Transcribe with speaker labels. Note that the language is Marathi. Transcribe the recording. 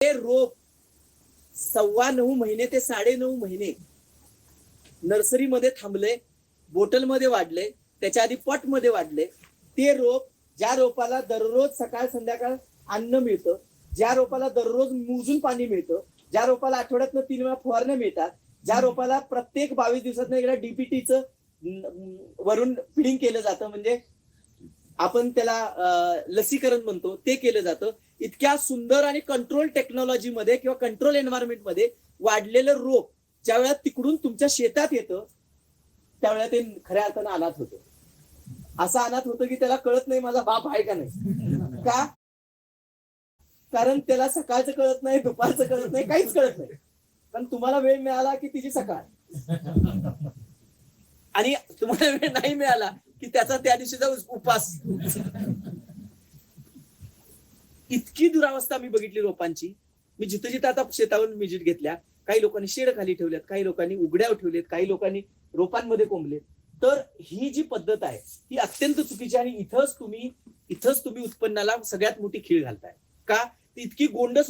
Speaker 1: ते रोप सव्वा नऊ महिने ते साडे नऊ महिने नर्सरीमध्ये थांबले बोटलमध्ये वाढले त्याच्या आधी पटमध्ये वाढले. ते रोप ज्या रोपाला दररोज सकाळ संध्याकाळ अन्न मिळतं ज्या रोपाला दररोज मोजून पाणी मिळतं ज्या रोपाला आठवड्यातनं तीन वेळा फवारण्या मिळतात ज्या रोपाला प्रत्येक बावीस दिवसात एकदा डीपीटीचं वरून फिडिंग केलं जातं म्हणजे आपण त्याला लसीकरण म्हणतो ते केलं जातं. इतक्या सुंदर आणि कंट्रोल टेक्नॉलॉजीमध्ये किंवा कंट्रोल एन्व्हायरमेंटमध्ये वाढलेलं रोप ज्या वेळा तिकडून तुमच्या शेतात येतं त्यावेळेला ते खऱ्या अर्थानं अनाथ होतं. असं अनाथ होतं की त्याला कळत नाही माझा बाप आहे का नाही. का? कारण त्याला सकाळचं कळत नाही दुपारचं कळत नाही काहीच कळत नाही. पण तुम्हाला वेळ मिळाला की तिची सकाळ. आणि तुम्हाला वेळ नाही मिळाला की त्याचा त्या दिवशीचा उपास. इतकी दुरावस्था मी बघितली रोपांची. मी जिथं जिथं आता शेतावरून विजिट घेतल्या काही लोकांनी शेड खाली ठेवल्यात काही लोकांनी उघड्यावर ठेवलेत काही लोकांनी रोपांमध्ये कोंबलेत. तर ही जी पद्धत आहे ती अत्यंत चुकीची आणि इथंच तुम्ही इथंच तुम्ही उत्पन्नाला सगळ्यात मोठी खीळ घालताय. का? ती इतकी गोंडस